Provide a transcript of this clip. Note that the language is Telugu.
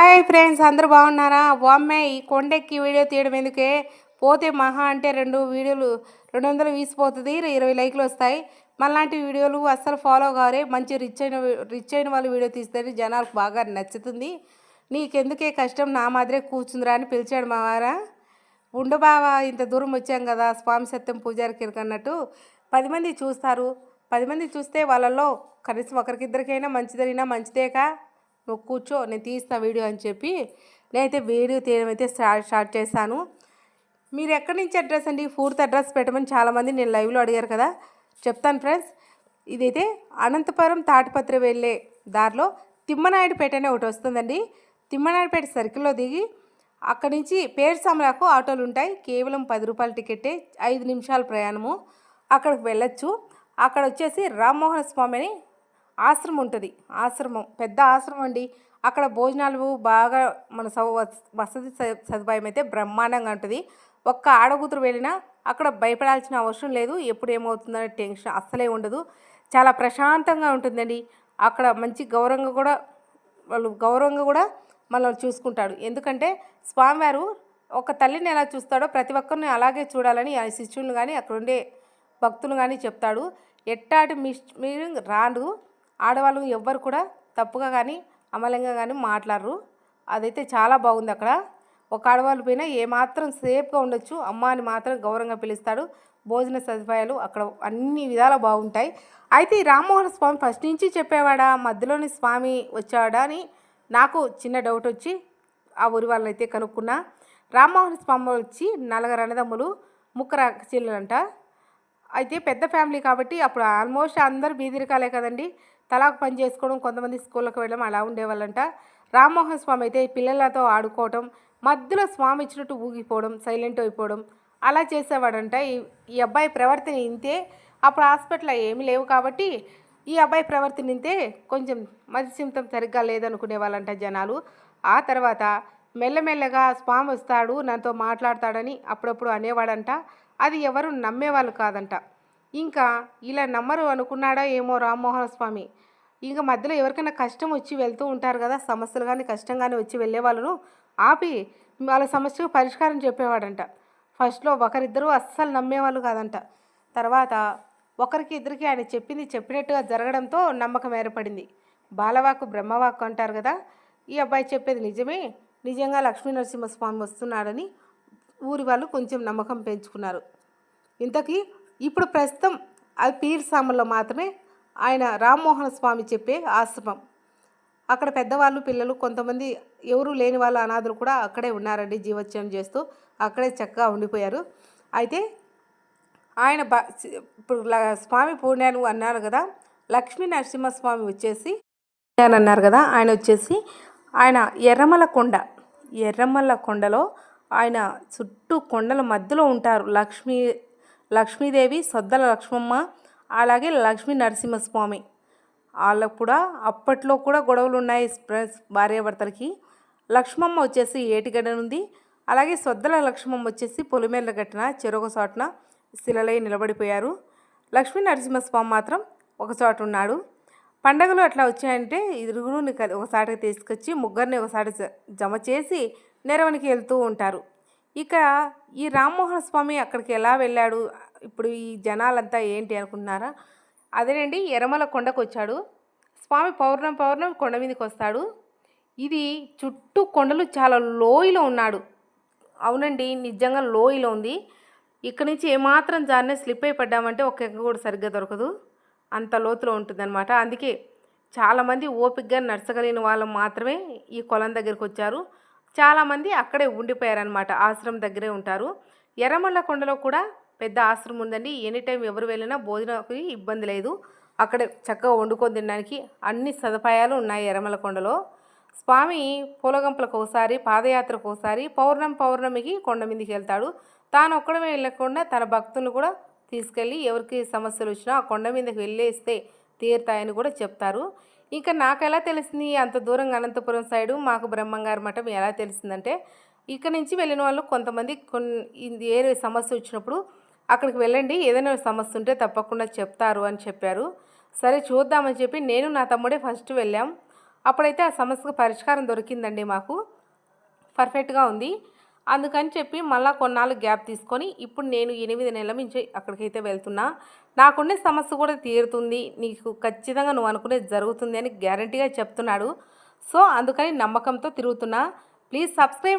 హాయ్ ఫ్రెండ్స్ అందరూ బాగున్నారా? బొమ్మే ఈ కొండెక్కి వీడియో తీయడం ఎందుకే? పోతే మహా అంటే రెండు వీడియోలు రెండు వందలు వీసిపోతుంది ఇరవై లైక్లు వస్తాయి. మళ్ళాంటి వీడియోలు అస్సలు ఫాలో కావరే మంచి రిచ్ అయిన రిచ్ అయిన వాళ్ళు వీడియో తీస్తే జనాలకు బాగా నచ్చుతుంది. నీకెందుకే కష్టం? నా మాదిరే కూర్చుందిరా అని పిలిచాడు మా వారా. ఉండు బావా ఇంత దూరం వచ్చాం కదా స్వామి సత్యం పూజారికి అన్నట్టు. పది మంది చూస్తారు. పది మంది చూస్తే వాళ్ళల్లో కనీసం ఒకరికిద్దరికైనా మంచిదైనా మంచిదేకా? నువ్వు కూర్చో నేను తీస్తా వీడియో అని చెప్పి నేనైతే వీడియో తీయడం అయితే స్టార్ట్ స్టార్ట్ చేశాను. మీరు ఎక్కడి నుంచి అడ్రస్ అండి? పూర్తి అడ్రస్ పెట్టమని చాలామంది నేను లైవ్లో అడిగారు కదా. చెప్తాను ఫ్రెండ్స్. ఇదైతే అనంతపురం తాటిపత్రి వెళ్ళే దారిలో తిమ్మనాయుడుపేట అనే ఒకటి వస్తుందండి. తిమ్మనాయుడుపేట సర్కిల్లో దిగి అక్కడి నుంచి పేరుసామలకు ఆటోలు ఉంటాయి. కేవలం పది రూపాయల టికెట్టే ఐదు నిమిషాల ప్రయాణము. అక్కడికి వెళ్ళొచ్చు. అక్కడ వచ్చేసి రామ్మోహన స్వామి అని ఆశ్రమం ఉంటుంది ఆశ్రమం. పెద్ద ఆశ్రమం అండి. అక్కడ భోజనాలు బాగా మన సౌ వసతి స- సదుపాయం అయితే బ్రహ్మాండంగా ఉంటుంది. ఒక్క ఆడకూతురు వెళ్ళినా అక్కడ భయపడాల్సిన అవసరం లేదు. ఎప్పుడు ఏమవుతుందనే టెన్షన్ అస్సలే ఉండదు. చాలా ప్రశాంతంగా ఉంటుందండి. అక్కడ మంచి గౌరవంగా కూడా వాళ్ళు గౌరవంగా కూడా మనల్ని చూసుకుంటాడు ఎందుకంటే స్వామివారు ఒక తల్లిని ఎలా చూస్తాడో ప్రతి ఒక్కరిని అలాగే చూడాలని ఆ శిష్యులు కానీ అక్కడ ఉండే భక్తులు కానీ చెప్తాడు. ఎట్టాటి మిస్ మీరు రాను ఆడవాళ్ళు ఎవ్వరు కూడా తప్పుగా కానీ అమలంగా కానీ మాట్లాడరు. అదైతే చాలా బాగుంది అక్కడ. ఒక ఆడవాళ్ళు పోయినా ఏమాత్రం సేఫ్గా ఉండొచ్చు అమ్మ అని మాత్రం గౌరవంగా పిలుస్తాడు. భోజన సదుపాయాలు అక్కడ అన్ని విధాలా బాగుంటాయి. అయితే ఈ రామ్మోహన స్వామి ఫస్ట్ నుంచి చెప్పేవాడా? మధ్యలోని స్వామి వచ్చాడా అని నాకు చిన్న డౌట్ వచ్చి ఆ ఊరి వాళ్ళైతే కనుక్కున్నా. రామ్మోహన స్వామి వచ్చి నలుగురు అన్నదమ్ములు ముక్కర చెల్లెలంట అయితే పెద్ద ఫ్యామిలీ కాబట్టి అప్పుడు ఆల్మోస్ట్ అందరు బీదిరికాలే కదండి. తలాకు పని చేసుకోవడం కొంతమంది స్కూళ్ళకి వెళ్ళడం అలా ఉండేవాళ్ళంట. రామ్మోహన్ స్వామి అయితే పిల్లలతో ఆడుకోవటం మధ్యలో స్వామి ఇచ్చినట్టు ఊగిపోవడం సైలెంట్ అయిపోవడం అలా చేసేవాడంట. ఈ అబ్బాయి ప్రవర్తన ఇంతే అప్పుడు హాస్పిటల్ ఏమీ లేవు కాబట్టి ఈ అబ్బాయి ప్రవర్తన ఇంతే కొంచెం మతి సిమ్తం సరిగ్గా లేదనుకునే వాళ్ళంట జనాలు. ఆ తర్వాత మెల్లమెల్లగా స్వామి వస్తాడు నాతో మాట్లాడతాడని అప్పుడప్పుడు అనేవాడంట. అది ఎవరు నమ్మేవాళ్ళు కాదంట. ఇంకా ఇలా నమ్మరు అనుకున్నాడా ఏమో రామ్మోహన్ స్వామి. ఇంకా మధ్యలో ఎవరికైనా కష్టం వచ్చి వెళ్తూ ఉంటారు కదా సమస్యలు కానీ కష్టం కానీ వచ్చి వెళ్ళే వాళ్ళను ఆపి వాళ్ళ సమస్యకు పరిష్కారం చెప్పేవాడంట. ఫస్ట్లో ఒకరిద్దరూ అస్సలు నమ్మేవాళ్ళు కాదంట. తర్వాత ఒకరికి ఇద్దరికి ఆయన చెప్పింది చెప్పినట్టుగా జరగడంతో నమ్మకం ఏర్పడింది. బాలవాకు బ్రహ్మవాకు అంటారు కదా ఈ అబ్బాయి చెప్పేది నిజమే. నిజంగా లక్ష్మీ నరసింహస్వామి వస్తున్నాడని ఊరి వాళ్ళు కొంచెం నమ్మకం పెంచుకున్నారు. ఇంతకీ ఇప్పుడు ప్రస్తుతం అది పీర్ సామల్లో మాత్రమే ఆయన రామ్మోహన స్వామి చెప్పే ఆశ్రమం. అక్కడ పెద్దవాళ్ళు పిల్లలు కొంతమంది ఎవరు లేని వాళ్ళు అనాథులు కూడా అక్కడే ఉన్నారండి జీవోత్సవం చేస్తూ. అక్కడే చక్కగా ఉండిపోయారు. అయితే ఆయన బ ఇప్పుడు స్వామి పూర్ణాను అన్నారు కదా లక్ష్మీ నరసింహస్వామి వచ్చేసి అన్నారు కదా ఆయన వచ్చేసి ఆయన ఎర్రమల కొండ ఎర్రమల కొండలో ఆయన చుట్టూ కొండల మధ్యలో ఉంటారు లక్ష్మీ లక్ష్మీదేవి సొద్దల లక్ష్మమ్మ అలాగే లక్ష్మీ నరసింహస్వామి. వాళ్ళకు కూడా అప్పట్లో కూడా గొడవలు ఉన్నాయి ఫ్రెండ్స్ భార్యాభర్తలకి. లక్ష్మమ్మ వచ్చేసి ఏటిగడ్డ ఉంది అలాగే సొద్దల లక్ష్మమ్మ వచ్చేసి పొలిమేళ్ళ గట్టిన చెరొక చోటన శిలలై నిలబడిపోయారు. లక్ష్మీ నరసింహస్వామి మాత్రం ఒక చోట ఉన్నాడు. పండగలు అట్లా వచ్చాయంటే ఇరుగురుని ఒకసారి తీసుకొచ్చి ముగ్గురిని ఒకసారి జ- జమ చేసి నెరవనికి వెళ్తూ ఉంటారు. ఇక ఈ రామ్మోహన్ స్వామి అక్కడికి ఎలా వెళ్ళాడు? ఇప్పుడు ఈ జనాలంతా ఏంటి అనుకుంటున్నారా? అదేనండి ఎరమల కొండకు వచ్చాడు స్వామి పౌర్ణమి పౌర్ణమి కొండ మీదకి వస్తాడు. ఇది చుట్టూ కొండలు చాలా లోయలో ఉన్నాడు. అవునండి నిజంగా లోయలో ఉంది. ఇక్కడ నుంచి ఏమాత్రం జారిన స్లిప్ అయి పడ్డామంటే ఒక ఎక్క కూడా సరిగ్గా దొరకదు. అంత లోతులో ఉంటుందన్నమాట. అందుకే చాలామంది ఓపికగా నడచగలిగిన వాళ్ళు మాత్రమే ఈ కొలం దగ్గరికి వచ్చారు. చాలామంది అక్కడే ఉండిపోయారనమాట ఆశ్రమం దగ్గరే ఉంటారు. ఎర్రమల్ల కొండలో కూడా పెద్ద ఆశ్రమం ఉందండి. ఎనీ టైం ఎవరు వెళ్ళినా భోజనంకి ఇబ్బంది లేదు. అక్కడే చక్కగా వండుకొని తినడానికి అన్ని సదుపాయాలు ఉన్నాయి ఎర్రమల్ల కొండలో. స్వామి పూలగంపలకు ఒకసారి పాదయాత్రకు ఒకసారి పౌర్ణమి పౌర్ణమికి కొండ మీదకి వెళ్తాడు. తాను ఒక్కడమే వెళ్ళకుండా తన భక్తులను కూడా తీసుకెళ్ళి ఎవరికి సమస్యలు వచ్చినా ఆ కొండ మీదకి వెళ్ళేస్తే తీరుతాయని కూడా చెప్తారు. ఇంకా నాకు ఎలా తెలిసింది అంత దూరంగా అనంతపురం సైడు మాకు బ్రహ్మంగారి మఠం ఎలా తెలిసిందంటే ఇక్కడ నుంచి వెళ్ళిన వాళ్ళు కొంతమంది కొన్ని ఏ సమస్య వచ్చినప్పుడు అక్కడికి వెళ్ళండి ఏదైనా సమస్య ఉంటే తప్పకుండా చెప్తారు అని చెప్పారు. సరే చూద్దామని చెప్పి నేను నా తమ్ముడే ఫస్ట్ వెళ్ళాం. అప్పుడైతే ఆ సమస్యకు పరిష్కారం దొరికిందండి మాకు. పర్ఫెక్ట్గా ఉంది. అందుకని చెప్పి మళ్ళీ కొన్నాళ్ళు గ్యాప్ తీసుకొని ఇప్పుడు నేను ఎనిమిది నెలల నుంచి అక్కడికైతే వెళ్తున్నా. నాకుండే సమస్య కూడా తీరుతుంది. నీకు ఖచ్చితంగా నువ్వు అనుకునేది జరుగుతుంది అని గ్యారంటీగా చెప్తున్నాడు. సో అందుకని నమ్మకంతో తిరుగుతున్నా. Please subscribe